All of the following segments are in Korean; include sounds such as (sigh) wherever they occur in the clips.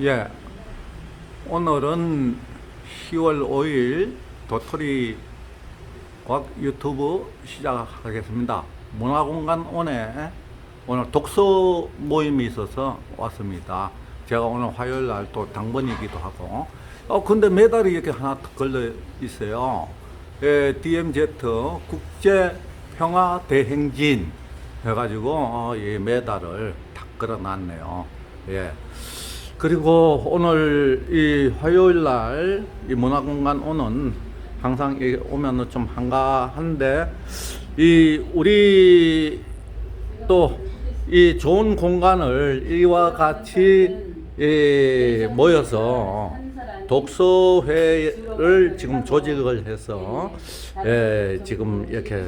예. 오늘은 10월 5일 도토리 과학 유튜브 시작하겠습니다. 문화공간 온에 오늘 독서 모임이 있어서 왔습니다. 제가 오늘 화요일 날 또 당번이기도 하고. 어, 근데 메달이 이렇게 하나 더 걸려 있어요. 예, DMZ 국제 평화 대행진 해가지고 어, 이 메달을 탁 걸어놨네요. 예. 그리고 오늘 이 화요일 날 이 문화공간 오는 항상 오면은 좀 한가한데 이 우리 또 이 좋은 공간을 이와 같이 이 모여서 독서회를 지금 조직을 해서 예, 지금 이렇게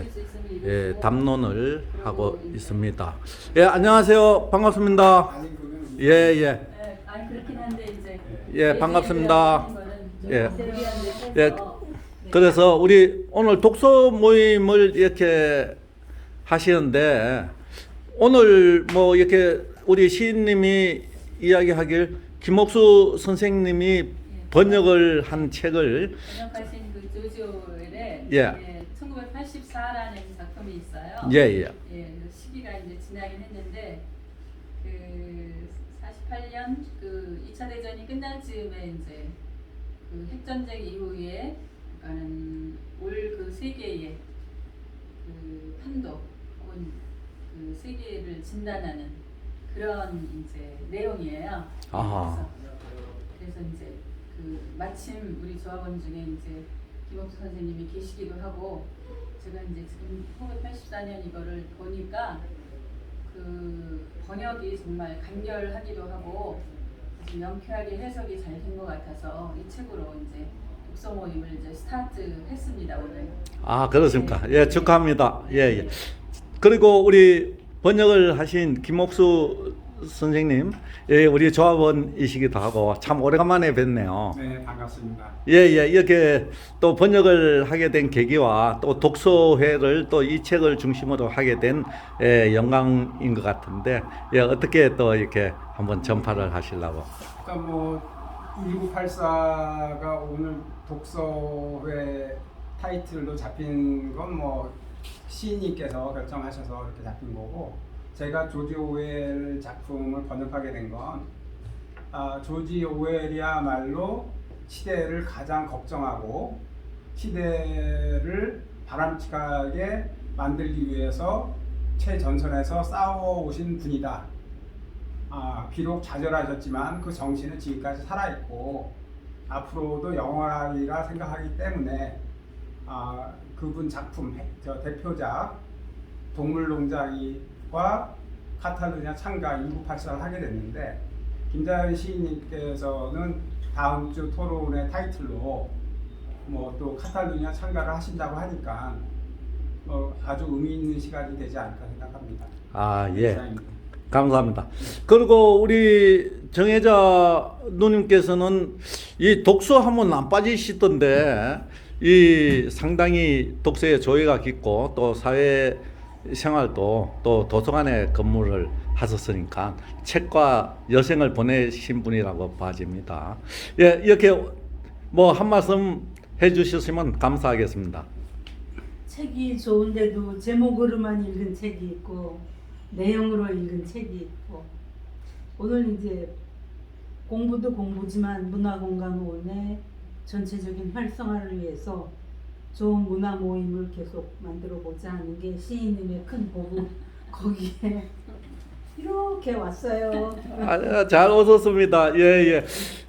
예, 담론을 하고 있습니다. 예, 안녕하세요. 반갑습니다. 예, 예. 네, 아니 그렇긴 한데 이제 예, 반갑습니다. 예. 예. 예, 그래서 우리 오늘 독서 모임을 이렇게 하시는데 오늘 뭐 이렇게 우리 시인님이 이야기하길 김옥수 선생님이 번역을 한 책을 번역하신 그 조조엘의 예. 1984라는 작품이 있어요. 예, 예. 예, 그 시기가 이제 지나긴 했는데 그 48년 그 2차 대전이 끝날 즈음에 이제 그 핵전쟁 이후에 그러니까는 올 그 세계의 그 판도 혹은 그 세계를 진단하는 그런 이제 내용이에요. 아하. 그래서, 그래서 이제 그 마침 우리 조합원 중에 이제 김옥수 선생님이 계시기도 하고 제가 이제 지금 1984년 이거를 보니까 그 번역이 정말 간결하기도 하고 명쾌하게 해석이 잘 된 것 같아서 이 책으로 이제 독서 모임을 이제 스타트했습니다 오늘. 아, 그렇습니까? 예, 축하합니다. 예, 예. 그리고 우리 번역을 하신 김옥수 선생님, 예, 우리 조합원이시기도 하고 참 오래간만에 뵀네요. 네, 반갑습니다. 예, 예, 이렇게 또 번역을 하게 된 계기와 또 독서회를 또 이 책을 중심으로 하게 된 예, 영광인 것 같은데, 예, 어떻게 또 이렇게 한번 전파를 하시려고. 그러니까 뭐 1984가 오늘 독서회 타이틀로 잡힌 건 뭐 시인님께서 결정하셔서 이렇게 잡힌 거고 제가 조지 오웰 작품을 번역하게 된 건 아, 조지 오웰이야말로 시대를 가장 걱정하고 시대를 바람직하게 만들기 위해서 최전선에서 싸워오신 분이다. 아, 비록 좌절하셨지만 그 정신은 지금까지 살아있고 앞으로도 영원하리라 생각하기 때문에 아, 그분 작품 저 대표작 동물농장이 와 카탈루냐 창가 1984를 하게 됐는데 김자연 시인님께서는 다음 주 토론의 타이틀로 뭐 또 카탈루냐 창가를 하신다고 하니까 뭐 아주 의미 있는 시간이 되지 않을까 생각합니다. 아, 예. 이상입니다. 감사합니다. 그리고 우리 정혜자 누님께서는 이 독서하면 안 빠지시던데 이 상당히 독서에 조예가 깊고 또 사회 생활도 또 도서관에 근무를 하셨으니까 책과 여생을 보내신 분이라고 봐집니다. 예, 이렇게 뭐 한 말씀 해주셨으면 감사하겠습니다. 책이 좋은데도 제목으로만 읽은 책이 있고 내용으로 읽은 책이 있고 오늘 이제 공부도 공부지만 문화공간원의 전체적인 활성화를 위해서 좋은 문화 모임을 계속 만들어 보자 하는 게 시인님의 큰 포부 (laughs) 거기에 이렇게 왔어요. 아, 잘 오셨습니다. 예, 예.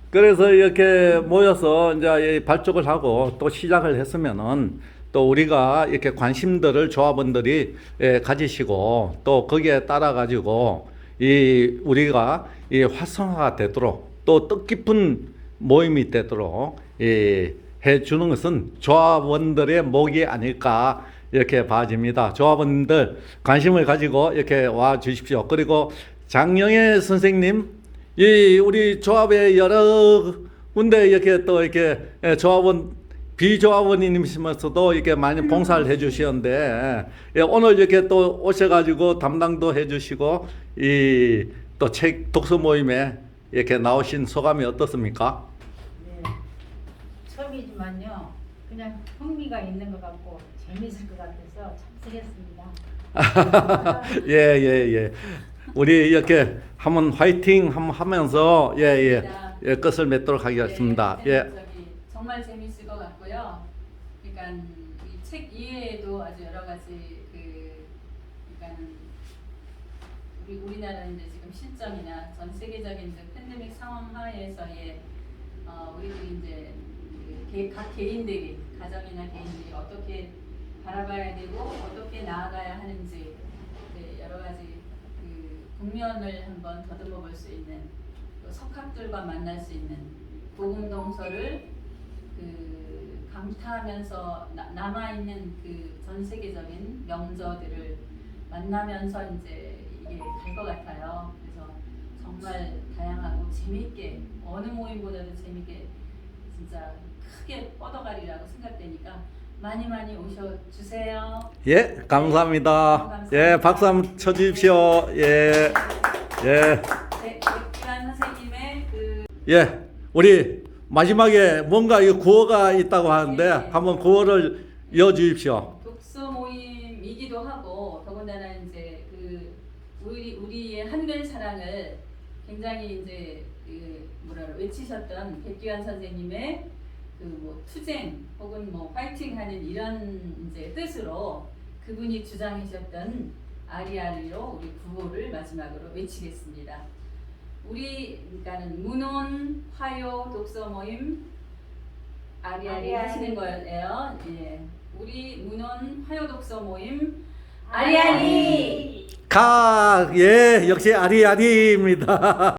그래서 이렇게 모여서 이제 이 발족을 하고 또 시작을 했으면은 또 우리가 이렇게 관심들을 조합원들이 예, 가지시고 또 거기에 따라 가지고 이 우리가 이 활성화가 되도록 또 뜻깊은 모임이 되도록 이 해 주는 것은 조합원들의 목이 아닐까 이렇게 봐집니다. 조합원들 관심을 가지고 이렇게 와 주십시오. 그리고 장영애 선생님, 이 우리 조합의 여러 군데 이렇게 또 이렇게 예, 조합원 비조합원이시면서도 이렇게 많이 봉사를 해주시는데 예, 오늘 이렇게 또 오셔가지고 담당도 해주시고 이 또 책 독서 모임에 이렇게 나오신 소감이 어떻습니까? 네. 처음이지만요. 그냥 흥미가 있는 것 같고 재밌을 것 같아서 참석했습니다. (laughs) 예, 예, 예. 우리 이렇게 한번 화이팅 한번 하면서 예, 예. 예, 끝을 맺도록 하겠습니다. 네, 예. 정말 재밌을 것 같고요. 그러니까 이 책 이외에도 아주 여러 가지 그 그러니까 우리 우리나라는 이제 지금 실정이나 전 세계적인 이제 팬데믹 상황 하에서의 어, 우리들이 이제 그 개- 각 개인들이 가정이나 개인들이 어떻게 바라봐야 되고 어떻게 나아가야 하는지 여러 가지 그 국면을 한번 더듬어 볼 수 있는 또 석학들과 만날 수 있는 복음 동서를 그 감탄하면서 나- 남아 있는 그 전 세계적인 명저들을 만나면서 이제 이게 갈 것 같아요. 그래서 정말 다양하고 재밌게 어느 모임보다도 재밌게 진짜 크게 뻗어가리라고 생각되니까 많이 많이 오셔 주세요. 예, 감사합니다. 감사합니다. 예, 박수 한번 쳐 주십시오. 예. 예. 네, 백기환 선생님의 그 예. 우리 마지막에 뭔가 이 구호가 있다고 하는데 예. 한번 구호를 이어 주십시오. 독서 모임이기도 하고 더군다나 이제 그 우리 우리의 한글 사랑을 굉장히 이제 그 뭐라 그래, 외치셨던 백기환 선생님의 그 뭐 투쟁 혹은 뭐 파이팅하는 이런 이제 뜻으로 그분이 주장하셨던 아리아리로 우리 구호를 마지막으로 외치겠습니다. 우리 그러니까는 문온 화요 독서 모임 아리아리 아리아리. 하시는 거예요. 예. 우리 문온 화요 독서 모임 아리아리! 가, 예, 역시 아리아리입니다. (laughs)